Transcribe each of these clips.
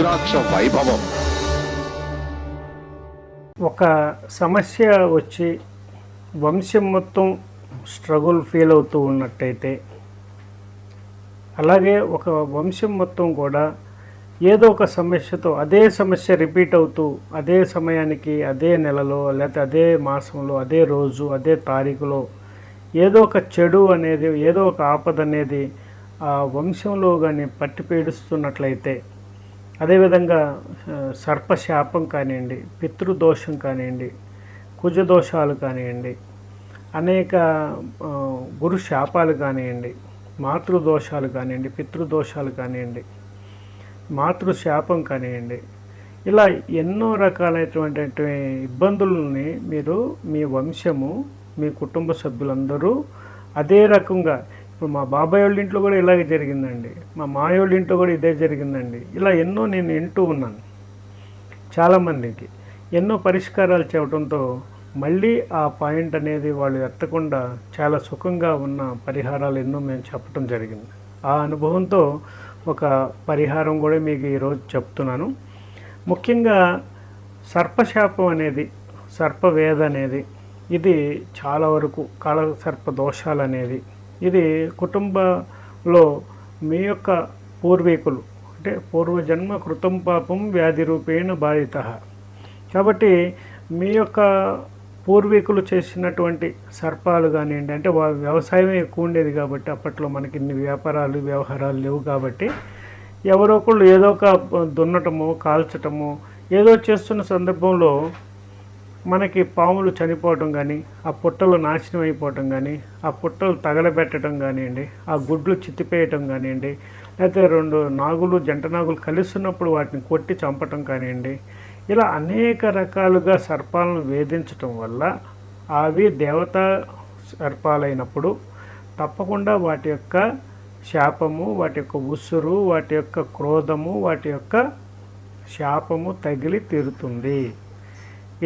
రుద్రాక్ష వైభవం. ఒక సమస్య వచ్చి వంశం మొత్తం స్ట్రగుల్ ఫీల్ అవుతూ ఉన్నట్టయితే అలాగే ఒక వంశం మొత్తం కూడా ఏదో ఒక సమస్యతో అదే సమస్య రిపీట్ అవుతూ అదే సమయానికి అదే నెలలో లేకపోతే అదే మాసంలో అదే రోజు అదే తారీఖులో ఏదో ఒక చెడు అనేది ఏదో ఒక ఆపద అనేది ఆ వంశంలో కానీ పట్టి పీడిస్తున్నట్లయితే అదేవిధంగా సర్పశాపం కానివ్వండి పితృదోషం కానివ్వండి కుజదోషాలు కానివ్వండి అనేక గురు శాపాలు కానివ్వండి మాతృదోషాలు కానివ్వండి పితృదోషాలు కానివ్వండి మాతృశాపం కానివ్వండి ఇలా ఎన్నో రకాలైనటువంటి ఇబ్బందులని మీరు మీ వంశము మీ కుటుంబ సభ్యులందరూ అదే రకంగా ఇప్పుడు మా బాబాయ్ వాళ్ళ ఇంట్లో కూడా ఇలాగే జరిగిందండి. మా మాయ వాళ్ళ ఇంట్లో కూడా ఇదే జరిగిందండి. ఇలా ఎన్నో నేను వింటూ ఉన్నాను. చాలామందికి ఎన్నో పరిష్కారాలు చెప్పడంతో మళ్ళీ ఆ పాయింట్ అనేది వాళ్ళు ఎత్తకుండా చాలా సుఖంగా ఉన్న పరిహారాలు ఎన్నో మేము చెప్పడం జరిగింది. ఆ అనుభవంతో ఒక పరిహారం కూడా మీకు ఈరోజు చెప్తున్నాను. ముఖ్యంగా సర్పశాపం అనేది సర్పవేద అనేది ఇది చాలా వరకు కాల సర్ప దోషాలు అనేది ఇది కుటుంబంలో మీ యొక్క పూర్వీకులు అంటే పూర్వజన్మ కృతం పాపం వ్యాధి రూపేణ బాధిత. కాబట్టి మీ యొక్క పూర్వీకులు చేసినటువంటి సర్పాలు కానివ్వండి అంటే వ్యవసాయం వ్యవసాయమే ఎక్కువ ఉండేది కాబట్టి అప్పట్లో మనకి ఇన్ని వ్యాపారాలు వ్యవహారాలు లేవు కాబట్టి ఎవరో ఒకళ్ళు ఏదో ఒక దున్నటము కాల్చటము ఏదో చేస్తున్న సందర్భంలో మనకి పాములు చనిపోవటం కానీ ఆ పుట్టలు నాశనం అయిపోవటం కానీ ఆ పుట్టలు తగలబెట్టడం కానివ్వండి ఆ గుడ్లు చిత్తిపేయటం కానివ్వండి లేకపోతే రెండు నాగులు జంట నాగులు కలుస్తున్నప్పుడు వాటిని కొట్టి చంపటం కానివ్వండి ఇలా అనేక రకాలుగా సర్పాలను వేధించటం వల్ల అవి దేవతా సర్పాలైనప్పుడు తప్పకుండా వాటి యొక్క శాపము వాటి యొక్క ఉసురు వాటి యొక్క క్రోధము వాటి యొక్క శాపము తగిలి తీరుతుంది.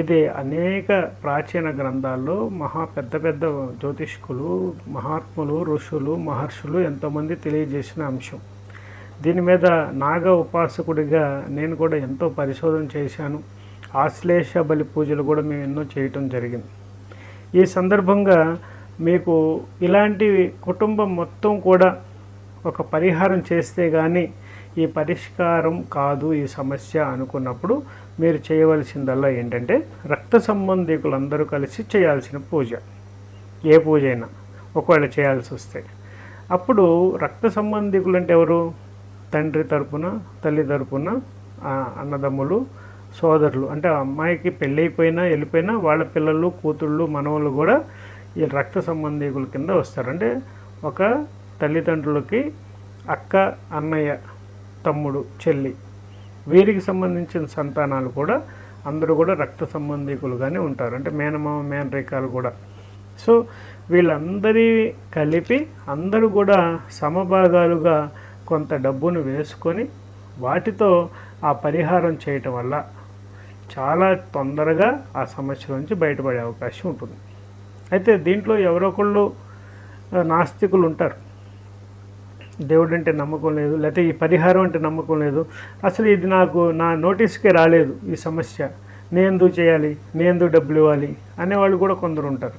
ఇది అనేక ప్రాచీన గ్రంథాల్లో మహా పెద్ద పెద్ద జ్యోతిష్కులు మహాత్ములు ఋషులు మహర్షులు ఎంతోమంది తెలియజేసిన అంశం. దీని మీద నాగ ఉపాసకుడిగా నేను కూడా ఎంతో పరిశోధన చేశాను. ఆశ్లేష బలి పూజలు కూడా మేము ఎన్నో చేయటం జరిగింది. ఈ సందర్భంగా మీకు ఇలాంటి కుటుంబం మొత్తం కూడా ఒక పరిహారం చేస్తే కానీ ఈ పరిష్కారం కాదు ఈ సమస్య అనుకున్నప్పుడు మీరు చేయవలసిందల్లా ఏంటంటే రక్త సంబంధికులందరూ కలిసి చేయాల్సిన పూజ. ఏ పూజ అయినా ఒకవేళ చేయాల్సి వస్తే. అప్పుడు రక్త సంబంధికులు అంటే ఎవరు? తండ్రి తరపున తల్లి తరపున అన్నదమ్ములు సోదరులు. అంటే ఆ అమ్మాయికి పెళ్ళైపోయినా వెళ్ళిపోయినా వాళ్ళ పిల్లలు కూతుళ్ళు మనవలు కూడా ఈ రక్త సంబంధికుల కింద వస్తారు. అంటే ఒక తల్లిదండ్రులకి అక్క అన్నయ్య తమ్ముడు చెల్లి. వీరికి సంబంధించిన సంతానాలు కూడా అందరూ కూడా రక్త సంబంధికులుగానే ఉంటారు. అంటే మేనమామ మేనరేఖలు కూడా. సో వీళ్ళందరి కలిపి అందరూ కూడా సమభాగాలుగా కొంత డబ్బును వేసుకొని వాటితో ఆ పరిహారం చేయటం వల్ల చాలా తొందరగా ఆ సమస్య నుంచి బయటపడే అవకాశం ఉంటుంది. అయితే దీంట్లో ఎవరో ఒకళ్ళు నాస్తికులు ఉంటారు. దేవుడు అంటే నమ్మకం లేదు లేకపోతే ఈ పరిహారం అంటే నమ్మకం లేదు. అసలు ఇది నాకు నా నోటీస్కే రాలేదు ఈ సమస్య. నేను ఎందుకు చేయాలి? నేను ఎందుకు డబ్బులు ఇవ్వాలి? అనేవాళ్ళు కూడా కొందరు ఉంటారు.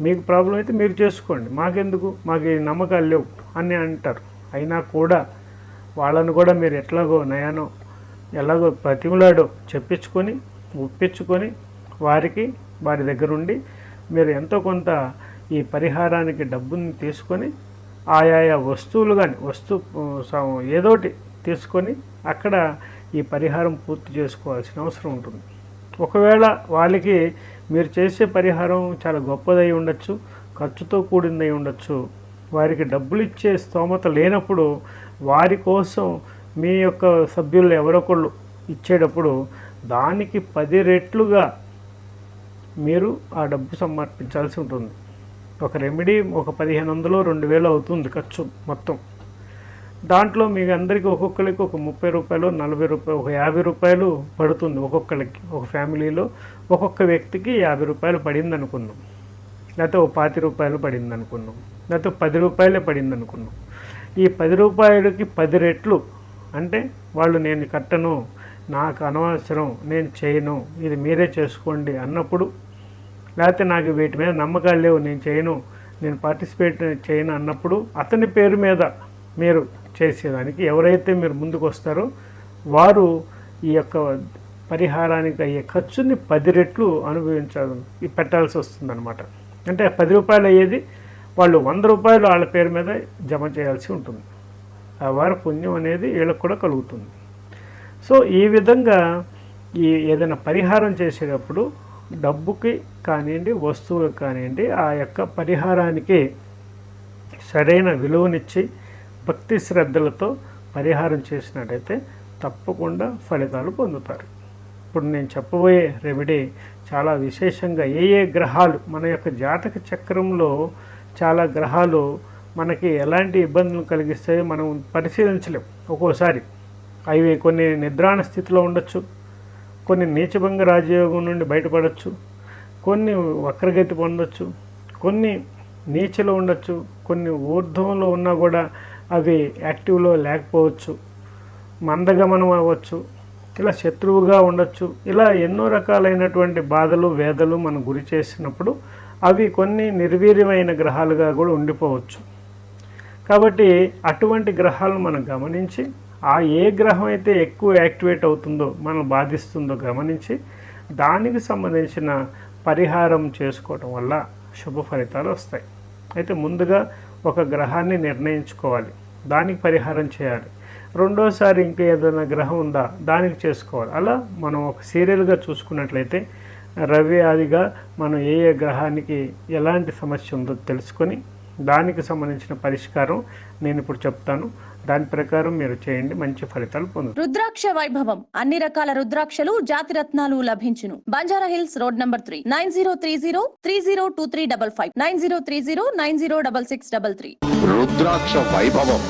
మీకు ప్రాబ్లం అయితే మీరు చేసుకోండి. మాకెందుకు? మాకు నమ్మకాలు లేవు అని అంటారు. అయినా కూడా వాళ్ళను కూడా మీరు ఎట్లాగో నయానో ఎలాగో ప్రతిమలాడో చెప్పించుకొని ఒప్పించుకొని వారికి వారి దగ్గరుండి మీరు ఎంతో కొంత ఈ పరిహారానికి డబ్బుని తీసుకొని ఆయా వస్తువులు కానీ వస్తు ఏదోటి తీసుకొని అక్కడ ఈ పరిహారం పూర్తి చేసుకోవాల్సిన అవసరం ఉంటుంది. ఒకవేళ వాళ్ళకి మీరు చేసే పరిహారం చాలా గొప్పదై ఉండొచ్చు ఖర్చుతో కూడిందై ఉండొచ్చు వారికి డబ్బులు ఇచ్చే స్తోమత లేనప్పుడు వారి కోసం మీ యొక్క సభ్యులు ఎవరొకళ్ళు ఇచ్చేటప్పుడు దానికి పది రెట్లుగా మీరు ఆ డబ్బు సమర్పించాల్సి ఉంటుంది. ఒక రెమెడీ ఒక పదిహేను వందలు రెండు వేలు అవుతుంది ఖర్చు మొత్తం. దాంట్లో మీకు అందరికీ ఒక్కొక్కరికి ఒక ముప్పై రూపాయలు నలభై రూపాయలు ఒక యాభై రూపాయలు పడుతుంది ఒక్కొక్కరికి ఒక ఫ్యామిలీలో ఒక్కొక్క వ్యక్తికి యాభై రూపాయలు పడింది అనుకున్నాం లేకపోతే ఒక పాతి రూపాయలు పడింది అనుకున్నాం లేకపోతే పది రూపాయలే పడింది అనుకున్నాం ఈ పది రూపాయలకి పది రెట్లు అంటే వాళ్ళు నేను కట్టను నాకు అనవసరం నేను చేయను ఇది మీరే చేసుకోండి అన్నప్పుడు లేకపోతే నాకు వీటి మీద నమ్మకాలు లేవు నేను చేయను నేను పార్టిసిపేట్ చేయను అన్నప్పుడు అతని పేరు మీద మీరు చేసేదానికి ఎవరైతే మీరు ముందుకు వస్తారో వారు ఈ యొక్క పరిహారానికి అయ్యే ఖర్చుని పది రెట్లు అనుభవించాలి పెట్టాల్సి వస్తుందన్నమాట. అంటే పది రూపాయలు అయ్యేది వాళ్ళు వంద రూపాయలు వాళ్ళ పేరు మీద జమ చేయాల్సి ఉంటుంది. ఆ వారి పుణ్యం అనేది వీళ్ళకి కూడా కలుగుతుంది. సో ఈ విధంగా ఈ ఏదైనా పరిహారం చేసేటప్పుడు డబ్బుకి కానివ్వండి వస్తువులకు కానివ్వండి ఆ యొక్క పరిహారానికి సరైన విలువనిచ్చి భక్తి శ్రద్ధలతో పరిహారం చేసినట్టయితే తప్పకుండా ఫలితాలు పొందుతారు. ఇప్పుడు నేను చెప్పబోయే రెమెడీ చాలా విశేషంగా ఏ ఏ గ్రహాలు మన యొక్క జాతక చక్రంలో చాలా గ్రహాలు మనకి ఎలాంటి ఇబ్బందులు కలిగిస్తాయో మనం పరిశీలించలేం. ఒక్కోసారి అవి కొన్ని నిద్రాణ స్థితిలో ఉండొచ్చు కొన్ని నీచభంగ రాజయోగం నుండి బయటపడవచ్చు కొన్ని వక్రగతి పొందొచ్చు కొన్ని నీచలో ఉండొచ్చు కొన్ని ఊర్ధ్వంలో ఉన్నా కూడా అవి యాక్టివ్లో లేకపోవచ్చు మందగమనం అవ్వచ్చు ఇలా శత్రువుగా ఉండొచ్చు ఇలా ఎన్నో రకాలైనటువంటి బాధలు వేదలు మనం గురి చేసినప్పుడు అవి కొన్ని నిర్వీర్యమైన గ్రహాలుగా కూడా ఉండిపోవచ్చు. కాబట్టి అటువంటి గ్రహాలను మనం గమనించి ఆ ఏ గ్రహం అయితే ఎక్కువ యాక్టివేట్ అవుతుందో మనం బాధిస్తుందో గమనించి దానికి సంబంధించిన పరిహారం చేసుకోవటం వల్ల శుభ ఫలితాలు వస్తాయి. అయితే ముందుగా ఒక గ్రహాన్ని నిర్ణయించుకోవాలి. దానికి పరిహారం చేయాలి. రెండోసారి ఇంకా ఏదైనా గ్రహం ఉందా దానికి చేసుకోవాలి. అలా మనం ఒక సీరియల్గా చూసుకున్నట్లయితే రవి ఆదిగా మనం ఏ ఏ గ్రహానికి ఎలాంటి సమస్య ఉందో తెలుసుకొని దానికి సంబంధించిన పరిష్కారం నేను ఇప్పుడు చెప్తాను. దాని ప్రకారం మీరు చేయండి మంచి ఫలితాలు పొందుతారు. రుద్రాక్ష వైభవం. అన్ని రకాల రుద్రాక్షలు జాతి రత్నాలు లభించును. Banjara hills road number three. Nine zero three zero three zero two three double five. Nine zero three zero nine zero double six double three. రుద్రాక్ష వైభవం.